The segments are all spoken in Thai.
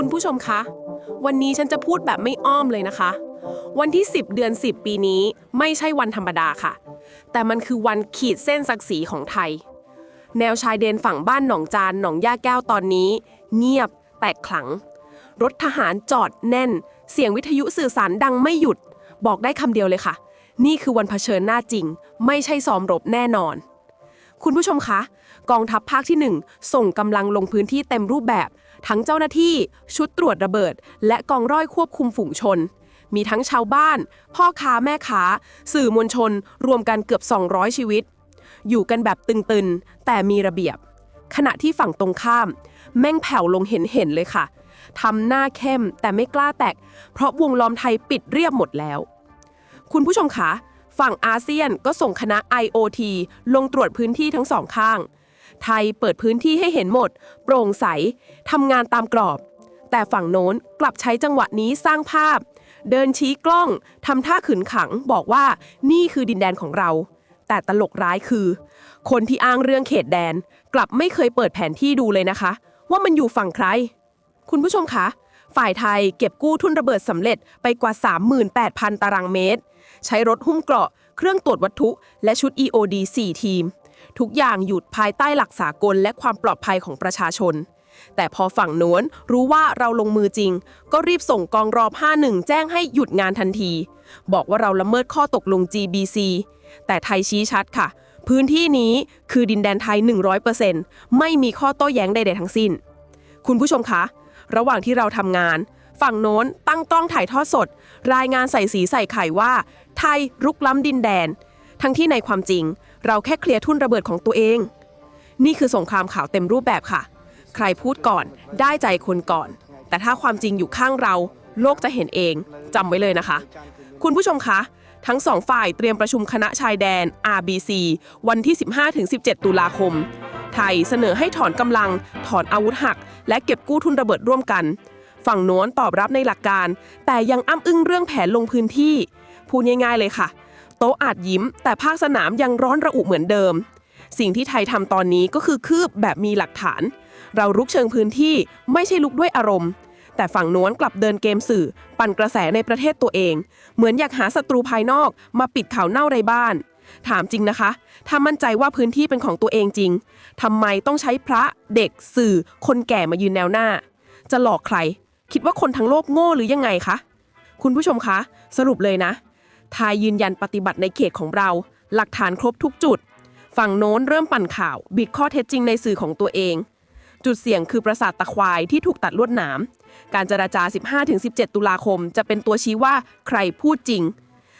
คุณผู้ชมคะ วันนี้ฉันจะพูดแบบไม่อ้อมเลยนะคะ วันที่ 10 เดือน 10 ปีนี้ไม่ใช่วันธรรมดาค่ะ แต่มันคือวันขีดเส้นศักดิ์ศรีของไทย แนวชายเดนฝั่งบ้านหนองจานหนองย่าแก้วตอนนี้ เงียบแตกขลัง รถทหารจอดแน่น เสียงวิทยุสื่อสารดังไม่หยุด บอกได้คำเดียวเลยค่ะ นี่คือวันเผชิญหน้าจริง ไม่ใช่ซ้อมรบแน่นอน คุณผู้ชมคะ กองทัพภาคที่ 1 ส่งกำลังลงพื้นที่เต็มรูปแบบ ทั้งเจ้าหน้าที่ ชุดตรวจระเบิด และกองร้อยควบคุมฝูงชน มีทั้งชาวบ้าน พ่อค้าแม่ค้า สื่อมวลชน รวมกันเกือบ 200 ชีวิต อยู่กันแบบตึงๆ แต่มีระเบียบ ขณะที่ฝั่งตรงข้าม แม่งแผ่วลงเห็นๆเลยค่ะทำหน้าเข้มแต่ไม่กล้าแตก เพราะวงล้อมไทยปิดเรียบหมดแล้ว คุณผู้ชมคะฝั่งอาเซียนก็ส่งคณะ IOT ลงตรวจพื้นที่ทั้งสองข้าง ไทยเปิดพื้นที่ให้เห็นหมด โปร่งใสทำงานตามกรอบ แต่ฝั่งโน้นกลับใช้จังหวะนี้สร้างภาพ เดินชี้กล้องทำท่าขืนขังบอกว่านี่คือดินแดนของเรา แต่ตลกร้ายคือ คนที่อ้างเรื่องเขตแดน กลับไม่เคยเปิดแผนที่ดูเลยนะคะ ว่ามันอยู่ฝั่งใคร คุณผู้ชมคะฝ่ายไทยเก็บกู้ทุนระเบิดสำเร็จไปกว่า 38,000 ตารางเมตร ใช้รถหุ้มเกราะ เครื่องตรวจวัตถุ และชุด EOD 4 ทีม ทุกอย่างหยุดภายใต้หลักสากลและความปลอดภัยของประชาชน แต่พอฝั่งโน้นรู้ว่าเราลงมือจริง ก็รีบส่งกองรอบ 51 แจ้งให้หยุดงานทันที บอกว่าเราละเมิดข้อตกลง GBC แต่ไทยชี้ชัดค่ะ พื้นที่นี้คือดินแดนไทย 100%ไม่มีข้อโต้แย้งใดๆทั้งสิ้น คุณผู้ชมคะ ระหว่างที่เราทำงานฝั่งโน้นตั้งกล้องถ่ายทอดสด รายงานใส่สีใส่ไข่ว่า ไทยรุกล้ำดินแดน ทั้งที่ในความจริง เราแค่เคลียร์ทุ่นระเบิดของตัวเอง นี่คือสงครามข่าวเต็มรูปแบบค่ะ ใครพูดก่อนได้ใจคนก่อน แต่ถ้าความจริงอยู่ข้างเรา โลกจะเห็นเองจำไว้เลยนะคะ คุณผู้ชมคะทั้งสองฝ่ายเตรียมประชุมคณะชายแดน RBC วันที่ 15-17 ตุลาคม ไทยเสนอให้ถอนกำลัง ถอนอาวุธหัก และเก็บกู้ทุนระเบิดร่วมกัน ฝั่งโน้นตอบรับในหลักการ แต่ยังอ้ำอึ้งเรื่องแผนลงพื้นที่ พูดง่ายๆเลยค่ะ โต๊ะอาจยิ้ม แต่ภาคสนามยังร้อนระอุเหมือนเดิม สิ่งที่ไทยทำตอนนี้ก็คือคืบแบบมีหลักฐาน เรารุกเชิงพื้นที่ไม่ใช่ลุกด้วยอารมณ์ แต่ฝั่งโน้นกลับเดินเกมสื่อ ปั่นกระแสในประเทศตัวเอง เหมือนอยากหาศัตรูภายนอกมาปิดข่าวเน่าในบ้านถามจริงนะคะ ถ้ามั่นใจว่าพื้นที่เป็นของตัวเองจริง ทำไมต้องใช้พระ เด็ก สื่อ คนแก่มายืนแนวหน้า จะหลอกใคร คิดว่าคนทั้งโลกโง่หรือยังไงคะ คุณผู้ชมคะ สรุปเลยนะ ไทยยืนยันปฏิบัติในเขตของเรา หลักฐานครบทุกจุด ฝั่งโน้นเริ่มปั่นข่าว บิดข้อเท็จจริงในสื่อของตัวเอง จุดเสี่ยงคือประสาทตะควายที่ถูกตัดลวดหนาม การจราจา 15-17 ตุลาคม จะเป็นตัวชี้ว่าใครพูดจริง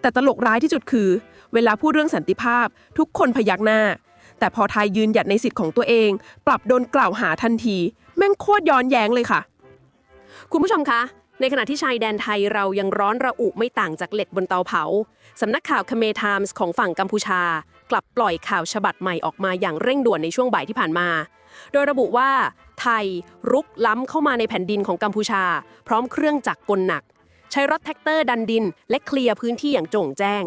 แต่ตลกร้ายที่สุดคือ เวลาพูดเรื่องสันติภาพ ทุกคนพยักหน้า แต่พอไทยยืนหยัดในสิทธิ์ของตัวเอง ปรับโดนกล่าวหาทันที แม่งโคตรย้อนแย้งเลยค่ะ คุณผู้ชมคะ ในขณะที่ชายแดนไทยเรายังร้อนระอุไม่ต่างจากเหล็กบนเตาเผา สำนักข่าวคเมไทมส์ของฝั่งกัมพูชา กลับปล่อยข่าวฉบับใหม่ออกมาอย่างเร่งด่วนในช่วงบ่ายที่ผ่านมา โดยระบุว่า ไทยรุกล้ำเข้ามาในแผ่นดินของกัมพูชา พร้อมเครื่องจักรกลหนัก ใช้รถแท็กเตอร์ดันดิน และเคลียร์พื้นที่อย่างโจ่งแจ้ง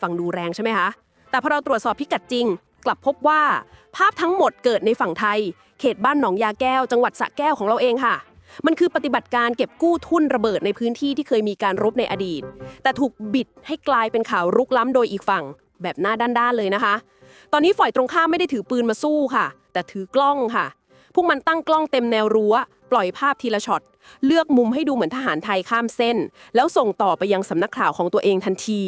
ฟังดูแรงใช่ไหมคะ แต่พอเราตรวจสอบพิกัดจริง กลับพบว่า ภาพทั้งหมดเกิดในฝั่งไทย เขตบ้านหนองยาแก้ว จังหวัดสระแก้วของเราเองค่ะ มันคือปฏิบัติการเก็บกู้ทุ่นระเบิดในพื้นที่ที่เคยมีการรบในอดีต แต่ถูกบิดให้กลายเป็นข่าวรุกล้ำโดยอีกฝั่ง แบบหน้าด้านๆเลยนะคะ ตอนนี้ฝ่ายตรงข้ามไม่ได้ถือปืนมาสู้ค่ะ แต่ถือกล้องค่ะ พวกมันตั้งกล้องเต็มแนวรั้ว ปล่อยภาพทีละช็อต เลือกมุมให้ดูเหมือนทหารไทยข้ามเส้น แล้วส่งต่อไปยังสำนักข่าวของตัวเองทันที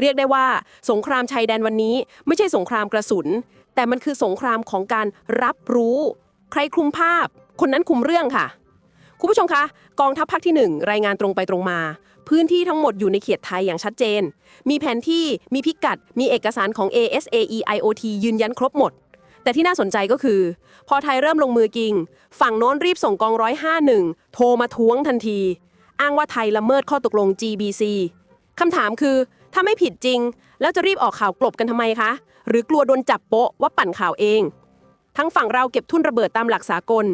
เรียกได้ว่า สงครามชายแดนวันนี้ ไม่ใช่สงครามกระสุน แต่มันคือสงครามของการรับรู้ ใครคลุมภาพ คนนั้นคุมเรื่องค่ะ คุณผู้ชมคะ กองทัพภาคที่ 1 รายงานตรงไปตรงมา พื้นที่ทั้งหมดอยู่ในเขตไทยอย่างชัดเจน มีแผนที่มีพิกัด มีเอกสารของ ASAE IoT ยืนยันครบหมด แต่ที่น่าสนใจก็คือ พอไทยเริ่มลงมือกิง ฝั่งโน้นรีบส่งกองร้อยห้าหนึ่งโทรมาท้วงทันที อ้างว่าไทยละเมิดข้อตกลง GBC คำถามคือ ถ้าไม่ผิดจริง แล้วจะรีบออกข่าวกลบกันทำไมคะ หรือกลัวโดนจับโปะว่าปั่นข่าวเอง ทั้งฝั่งเราเก็บทุนระเบิดตามหลักสากล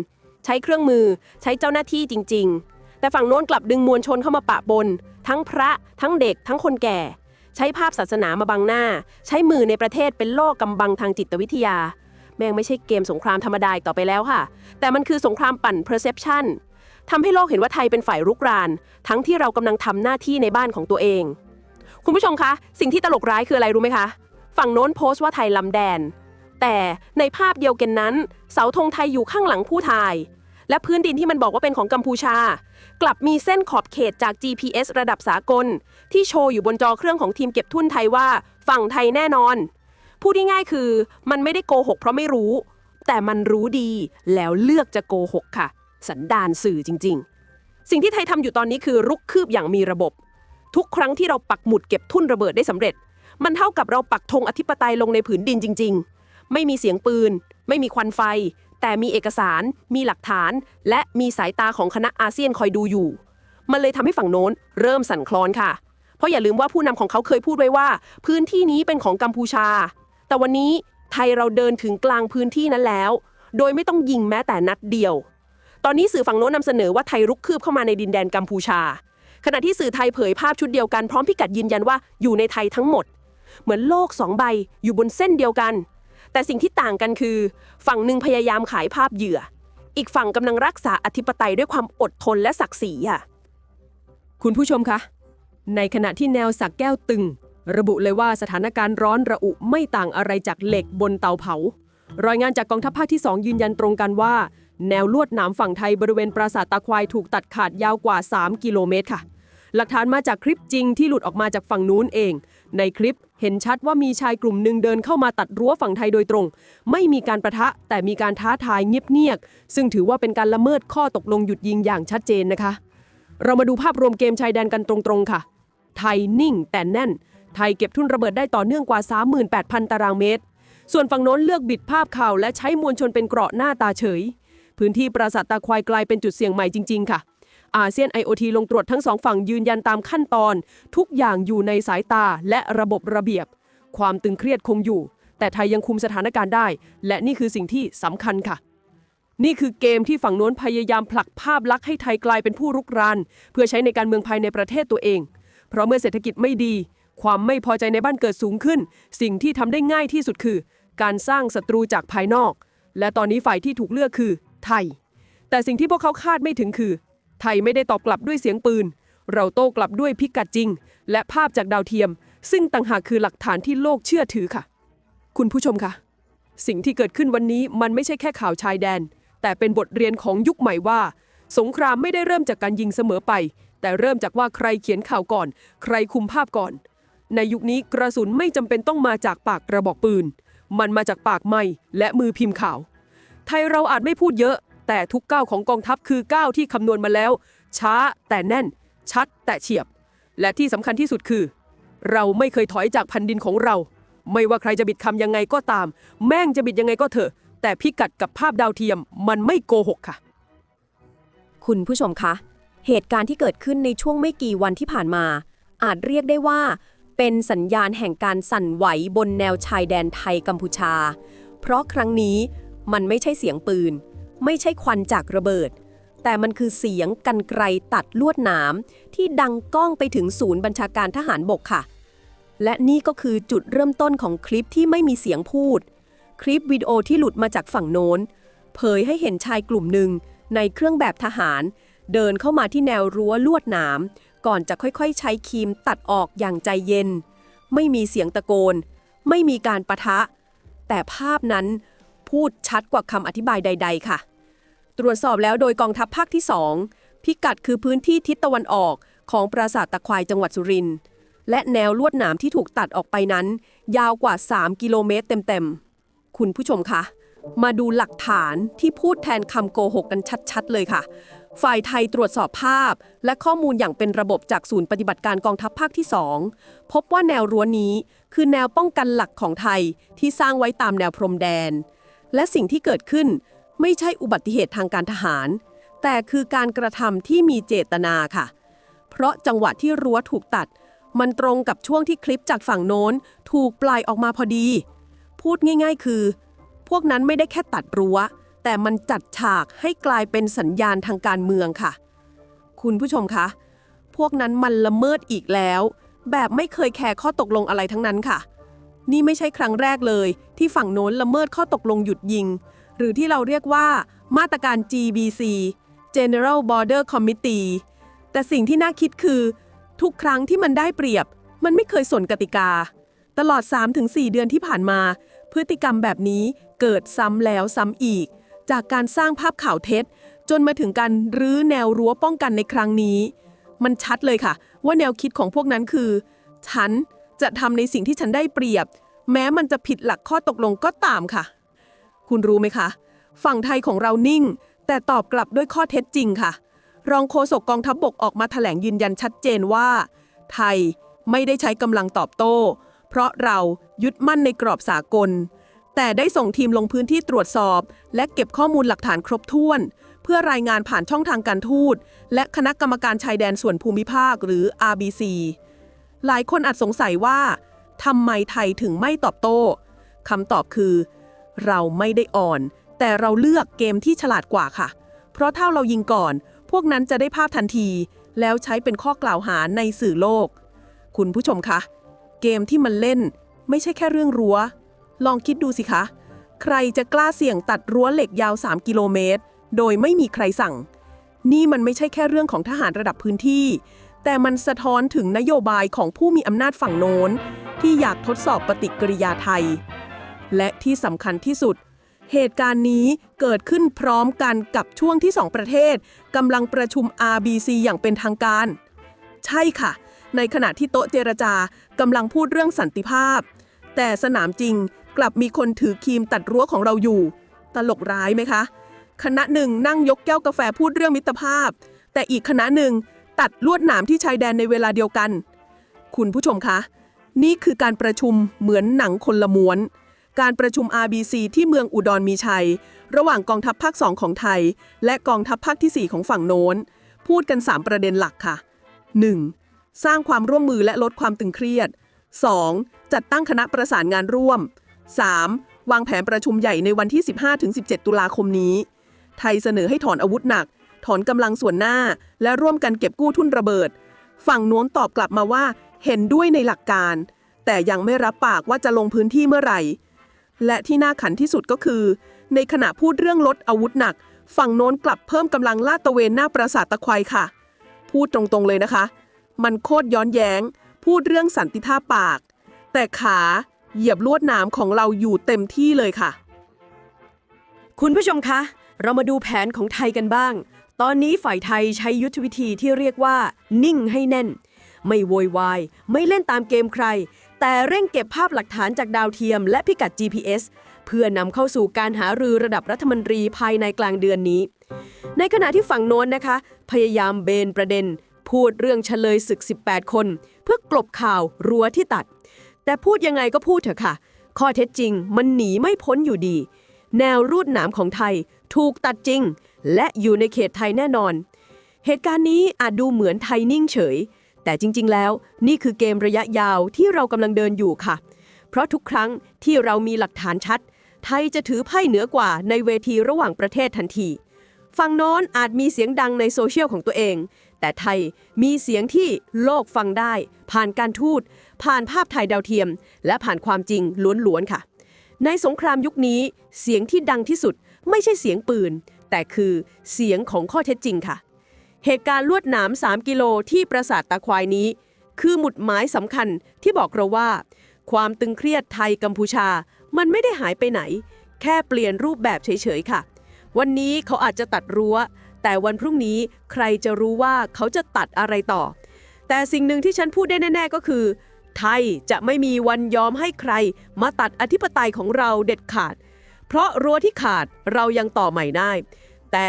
ใช้เครื่องมือ ใช้เจ้าหน้าที่จริง ๆ แต่ฝั่งโน้นกลับดึงมวลชนเข้ามาปะปน ทั้งพระ ทั้งเด็ก ทั้งคนแก่ ใช้ภาพศาสนามาบังหน้า ใช้มือในประเทศเป็นโล่กำบังทางจิตวิทยา แม่งไม่ใช่เกมสงครามธรรมดาอีกต่อไปแล้วค่ะ แต่มันคือสงครามปั่น perception ทำให้โลกเห็นว่าไทยเป็นฝ่ายรุกราน ทั้งที่เรากำลังทำหน้าที่ในบ้านของตัวเอง คุณผู้ชมคะ สิ่งที่ตลกร้ายคืออะไรรู้ไหมคะ ฝั่งโน้นโพสต์ว่าไทยลำแดน แต่ในภาพเดียวกันนั้น เสาธงไทยอยู่ข้างหลังผู้ถ่าย และพื้นดินที่มันบอกว่าเป็นของกัมพูชา กลับมีเส้นขอบเขตจาก GPS ระดับสากล ที่โชว์อยู่บนจอเครื่องของทีมเก็บทุนไทยว่า ฝั่งไทยแน่นอน พูดง่ายๆคือมันไม่ได้โกหกเพราะไม่รู้ แต่มันรู้ดีแล้วเลือกจะโกหกค่ะ สันดานสื่อจริง ๆ สิ่งที่ไทยทำอยู่ตอนนี้คือรุกคืบอย่างมีระบบ ทุกครั้งที่เราปักหมุดเก็บทุนระเบิดได้สำเร็จ มันเท่ากับเราปักธงอธิปไตยลงในผืนดินจริง ๆ ไม่มีเสียงปืน ไม่มีควันไฟ แต่มีเอกสาร มีหลักฐาน และมีสายตาของคณะอาเซียนคอยดูอยู่ มันเลยทำให้ฝั่งโน้นเริ่มสั่นคลอนค่ะ เพราะอย่าลืมว่าผู้นำของเขาเคยพูดไว้ว่า พื้นที่นี้เป็นของกัมพูชา แต่วันนี้ไทยเราเดินถึงกลางพื้นที่นั้นแล้ว โดยไม่ต้องยิงแม้แต่นัดเดียว ตอนนี้สื่อฝั่งโน้นนำเสนอว่าไทยรุกคืบเข้ามาในดินแดนกัมพูชา ขณะที่สื่อไทยเผยภาพชุดเดียวกันพร้อมพิกัดยืนยันว่าอยู่ในไทยทั้งหมด เหมือนโลกสองใบอยู่บนเส้นเดียวกัน แต่สิ่งที่ต่างกันคือ ฝั่งหนึ่งพยายามขายภาพเหยื่อ อีกฝั่งกำลังรักษาอธิปไตยด้วยความอดทนและศักดิ์ศรีอะคุณผู้ชมคะ ในขณะที่แนวสักแก้วตึง ระบุเลยว่าสถานการณ์ร้อนระอุไม่ต่างอะไรจากเหล็กบนเตาเผา รายงานจากกองทัพภาคที่ 2 ยืนยันตรงกันว่า แนวลวดหนามฝั่งไทยบริเวณปราสาทตาควายถูกตัดขาดยาวกว่า 3 กิโลเมตรค่ะ หลักฐานมาจากคลิปจริงที่หลุดออกมาจากฝั่งนู้นเอง ในคลิปเห็นชัดว่ามีชายกลุ่มหนึ่งเดินเข้ามาตัดรั้วฝั่งไทยโดยตรง ไม่มีการประทะแต่มีการท้าทายเงียบๆซึ่งถือว่าเป็นการละเมิดข้อตกลงหยุดยิงอย่างชัดเจนนะคะ เรามาดูภาพรวมเกมชายแดนกันตรงๆค่ะ ไทยนิ่งแต่แน่น ไทยเก็บทุนระเบิดได้ต่อเนื่องกว่า 38,000 ตารางเมตร ส่วนฝั่งโน้นเลือกบิดภาพข่าวและใช้มวลชนเป็นเกราะหน้าตาเฉย พื้นที่ปราสาทตาควายกลายเป็นจุดเสี่ยงใหม่จริง ๆ ค่ะ อาเซียน IoT ลงตรวจทั้งสองฝั่งยืนยันตามขั้นตอน ทุกอย่างอยู่ในสายตาและระบบระเบียบ ความตึงเครียดคงอยู่ แต่ไทยยังคุมสถานการณ์ได้ และนี่คือสิ่งที่สำคัญค่ะ นี่คือเกมที่ฝั่งโน้นพยายามผลักภาพลักษณ์ให้ไทยกลายเป็นผู้รุกราน เพื่อใช้ในการเมืองภายในประเทศตัวเอง เพราะเมื่อเศรษฐกิจไม่ดี ความไม่พอใจในบ้านเกิดสูงขึ้น สิ่งที่ทำได้ง่ายที่สุดคือ การสร้างศัตรูจากภายนอก และตอนนี้ฝ่ายที่ถูกเลือกคือ ไทย แต่สิ่งที่พวกเขาคาดไม่ถึงคือ ไทยไม่ได้ตอบกลับด้วยเสียงปืน เราโต้กลับด้วยพิกัดจริง และภาพจากดาวเทียม ซึ่งต่างหากคือหลักฐานที่โลกเชื่อถือค่ะ คุณผู้ชมคะสิ่งที่เกิดขึ้นวันนี้มันไม่ใช่แค่ข่าวชายแดน แต่เป็นบทเรียนของยุคใหม่ว่า สงครามไม่ได้เริ่มจากการยิงเสมอไป แต่เริ่มจากว่าใครเขียนข่าวก่อน ใครคุมภาพก่อน ในยุคนี้กระสุนไม่จำเป็นต้องมาจากปากกระบอกปืน มันมาจากปากไม้และมือพิมพ์ข่าว ไทยเราอาจไม่พูดเยอะ แต่ทุกก้าวของกองทัพคือก้าวที่คำนวณมาแล้ว ช้าแต่แน่น ชัดแต่เฉียบ และที่สำคัญที่สุดคือ เราไม่เคยถอยจากแผ่นดินของเรา ไม่ว่าใครจะบิดคำยังไงก็ตาม แม่งจะบิดยังไงก็เถอะ แต่พิกัดกับภาพดาวเทียมมันไม่โกหกค่ะ คุณผู้ชมคะ เหตุการณ์ที่เกิดขึ้นในช่วงไม่กี่วันที่ผ่านมา อาจเรียกได้ว่า เป็นสัญญาณแห่งการสั่นไหวบนแนวชายแดนไทยกัมพูชา เพราะครั้งนี้มันไม่ใช่เสียงปืน ไม่ใช่ควันจากระเบิด แต่มันคือเสียงกันไกรตัดลวดหนาม ที่ดังก้องไปถึงศูนย์บัญชาการทหารบกค่ะ และนี่ก็คือจุดเริ่มต้นของคลิปที่ไม่มีเสียงพูด คลิปวิดีโอที่หลุดมาจากฝั่งโน้น เผยให้เห็นชายกลุ่มหนึ่งในเครื่องแบบทหาร เดินเข้ามาที่แนวรั้วลวดหนาม ก่อนจะค่อยๆ ใช้ครีมตัดออกอย่างใจเย็น ไม่มีเสียงตะโกน ไม่มีการประทะ แต่ภาพนั้นพูดชัดกว่าคำอธิบายใด ๆ ค่ะ ตรวจสอบแล้วโดยกองทัพภาคที่ 2 พิกัดคือพื้นที่ทิศตะวันออกของปราสาทตะควายจังหวัดสุรินทร์และแนวลวดหนามที่ถูกตัดออกไปนั้น ยาวกว่า 3 กิโลเมตรเต็มๆ คุณผู้ชมคะ มาดูหลักฐานที่พูดแทนคำโกหกกันชัดๆ เลยค่ะ ฝ่ายไทยตรวจสอบภาพ และข้อมูลอย่างเป็นระบบจากศูนย์ปฏิบัติการกองทัพภาคที่ 2 พบว่าแนวรั้วนี้คือแนวป้องกันหลักของไทยที่สร้างไว้ตามแนวพรมแดน และสิ่งที่เกิดขึ้น ไม่ใช่อุบัติเหตุทางการทหาร แต่คือการกระทำที่มีเจตนาค่ะ เพราะจังหวะที่รั้วถูกตัด มันตรงกับช่วงที่คลิปจากฝั่งโน้น ถูกปล่อยออกมาพอดี พูดง่าย ๆ คือ พวกนั้นไม่ได้แค่ตัดรั้ว แต่มันจัดฉากให้กลายเป็นสัญญาณทางการเมืองค่ะ คุณผู้ชมคะ พวกนั้นมันละเมิดอีกแล้ว แบบไม่เคยแคร์ข้อตกลงอะไรทั้งนั้นค่ะนี่ไม่ใช่ครั้งแรกเลย ที่ฝั่งโน้นละเมิดข้อตกลงหยุดยิง หรือที่เราเรียกว่ามาตรการ GBC General Border Committee แต่สิ่งที่น่าคิดคือ ทุกครั้งที่มันได้เปรียบ มันไม่เคยสนกติกา ตลอด 3-4 เดือนที่ผ่านมา พฤติกรรมแบบนี้เกิดซ้ำแล้วซ้ำอีก จากการสร้างภาพข่าวเท็จ จนมาถึงการรื้อแนวรั้วป้องกันในครั้งนี้ มันชัดเลยค่ะ ว่าแนวคิดของพวกนั้นคือ ฉันจะทำในสิ่งที่ฉันได้เปรียบ แม้มันจะผิดหลักข้อตกลงก็ตามค่ะ คุณรู้ไหมคะ ฝั่งไทยของเรานิ่ง แต่ตอบกลับด้วยข้อเท็จจริงค่ะ รองโฆษกกองทัพบบกออกมาแถลงยืนยันชัดเจนว่า ไทยไม่ได้ใช้กำลังตอบโต้ เพราะเรายึดมั่นในกรอบสากล แต่ได้ส่งทีมลงพื้นที่ตรวจสอบ และเก็บข้อมูลหลักฐานครบถ้วน เพื่อรายงานผ่านช่องทางการทูต และคณะกรรมการชายแดนส่วนภูมิภาคหรือ RBC หลายคนอาจสงสัยว่าทำไมไทยถึงไม่ตอบโต้คำตอบคือ เราไม่ได้อ่อน แต่เราเลือกเกมที่ฉลาดกว่าค่ะ เพราะถ้าเรายิงก่อน พวกนั้นจะได้ภาพทันที แล้วใช้เป็นข้อกล่าวหาในสื่อโลก คุณผู้ชมคะ เกมที่มันเล่น ไม่ใช่แค่เรื่องรั้ว ลองคิดดูสิคะ ใครจะกล้าเสี่ยงตัดรั้วเหล็กยาว 3 กิโลเมตร โดยไม่มีใครสั่ง นี่มันไม่ใช่แค่เรื่องของทหารระดับพื้นที่ แต่มันสะท้อนถึงนโยบายของผู้มีอำนาจฝั่งโน้นที่อยากทดสอบปฏิกิริยาไทย และที่สำคัญที่สุด เหตุการณ์นี้เกิดขึ้นพร้อมกันกับช่วงที่สองประเทศกำลังประชุม RBC อย่างเป็นทางการ ใช่ค่ะ ในขณะที่โต๊ะเจรจากำลังพูดเรื่องสันติภาพ แต่สนามจริงกลับมีคนถือครีมตัดรั้วของเราอยู่ ตลกร้ายไหมคะ คณะหนึ่งนั่งยกแก้วกาแฟพูดเรื่องมิตรภาพ แต่อีกคณะหนึ่งตัดลวดหนามที่ชายแดนในเวลาเดียวกัน คุณผู้ชมคะ นี่คือการประชุมเหมือนหนังคนละม้วน การประชุม RBC ที่เมืองอุดรมีชัย ระหว่างกองทัพภาค 2 ของไทย และกองทัพภาคที่ 4 ของฝั่งโน้น พูดกัน 3 ประเด็นหลักค่ะ 1. สร้างความร่วมมือและลดความตึงเครียด 2. จัดตั้งคณะประสานงานร่วม 3. วางแผนประชุมใหญ่ในวันที่ 15-17 ตุลาคมนี้ ไทยเสนอให้ถอนอาวุธหนัก ถอนกำลังส่วนหน้า และร่วมกันเก็บกู้ทุนระเบิด ฝั่งโน้นตอบกลับมาว่า เห็นด้วยในหลักการ แต่ยังไม่รับปากว่าจะลงพื้นที่เมื่อไหร่ และที่น่าขันที่สุดก็คือ ในขณะพูดเรื่องลดอาวุธหนัก ฝั่งโน้นกลับเพิ่มกำลังลาดตระเวนหน้าปราสาทตะไคร่ค่ะ พูดตรงๆเลยนะคะ มันโคตรย้อนแย้ง พูดเรื่องสันติภาปาก แต่ขาเหยียบลวดหนามของเราอยู่เต็มที่เลยค่ะ คุณผู้ชมคะ เรามาดูแผนของไทยกันบ้าง ตอนนี้ฝ่ายไทยใช้ยุทธวิธีที่เรียกว่า นิ่งให้แน่น ไม่โวยวาย ไม่เล่นตามเกมใคร แต่เร่งเก็บภาพหลักฐานจากดาวเทียมและพิกัด GPS เพื่อนำเข้าสู่การหารือระดับรัฐมนตรีภายในกลางเดือนนี้ ในขณะที่ฝั่งโน้นนะคะ พยายามเบนประเด็น พูดเรื่องเฉลยศึก 18 คน เพื่อกลบข่าวรั้วที่ตัด แต่พูดยังไงก็พูดเถอะค่ะ ข้อเท็จจริงมันหนีไม่พ้นอยู่ดี แนวรูดหนามของไทยถูกตัดจริง และอยู่ในเขตไทยแน่นอน เหตุการณ์นี้อาจดูเหมือนไทยนิ่งเฉย แต่จริง ๆ แล้ว นี่คือเกมระยะยาวที่เรากำลังเดินอยู่ค่ะ เพราะทุกครั้งที่เรามีหลักฐานชัด ไทยจะถือไพ่เหนือกว่าในเวทีระหว่างประเทศทันทีฝั่งโน้นอาจมีเสียงดังในโซเชียลของตัวเอง แต่ไทยมีเสียงที่โลกฟังได้ ผ่านการทูต ผ่านภาพถ่ายดาวเทียม และผ่านความจริงล้วนๆค่ะ ในสงครามยุคนี้ เสียงที่ดังที่สุดไม่ใช่เสียงปืน แต่คือเสียงของข้อเท็จจริงค่ะ เหตุการณ์ลวดหนาม 3 กิโลที่ปราสาทตาควายนี้ คือหมุดหมายสำคัญที่บอกเราว่า ความตึงเครียดไทยกัมพูชา มันไม่ได้หายไปไหน แค่เปลี่ยนรูปแบบเฉยๆค่ะ วันนี้เขาอาจจะตัดรั้ว แต่วันพรุ่งนี้ใครจะรู้ว่าเขาจะตัดอะไรต่อ แต่สิ่งหนึ่งที่ฉันพูดได้แน่ ๆ ก็คือ ไทยจะไม่มีวันยอมให้ใคร มาตัดอธิปไตยของเราเด็ดขาด เพราะรั้วที่ขาดเรายังต่อใหม่ได้ แต่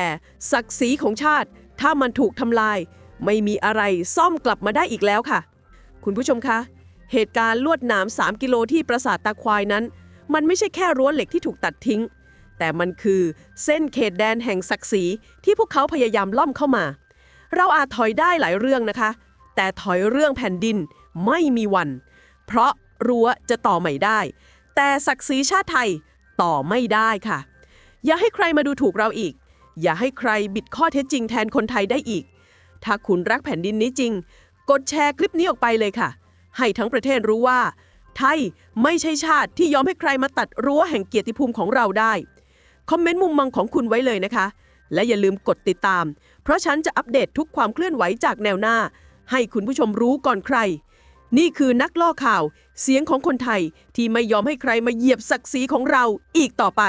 ศักดิ์ศรีของชาติ ถ้ามันถูกทำลาย ไม่มีอะไรซ่อมกลับมาได้อีกแล้วค่ะ คุณผู้ชมคะ เหตุการณ์ลวดหนาม 3 กิโลที่ปราสาทตาควายนั้น มันไม่ใช่แค่รั้วเหล็กที่ถูกตัดทิ้ง แต่มันคือเส้นเขตแดนแห่งศักดิ์ศรีที่พวกเขาพยายามล่อมเข้ามา เราอาจถอยได้หลายเรื่องนะคะ แต่ถอยเรื่องแผ่นดินไม่มีวัน เพราะรั้วจะต่อไม่ได้ แต่ศักดิ์ศรีชาติไทยต่อไม่ได้ค่ะ อย่าให้ใครมาดูถูกเราอีก อย่าให้ใครบิดข้อเท็จจริงแทนคนไทยได้อีก ถ้าคุณรักแผ่นดินนี้จริง กดแชร์คลิปนี้ออกไปเลยค่ะ ให้ทั้งประเทศรู้ว่า ไทยไม่ใช่ชาติที่ยอมให้ใครมาตัดรั้วแห่งเกียรติภูมิของเราได้ คอมเมนต์มุมมองของคุณไว้เลยนะคะ และอย่าลืมกดติดตาม เพราะฉันจะอัปเดตทุกความเคลื่อนไหวจากแนวหน้า ให้คุณผู้ชมรู้ก่อนใคร นี่คือนักล่อข่าว เสียงของคนไทยที่ไม่ยอมให้ใครมาเหยียบศักดิ์ศรีของเราอีกต่อไป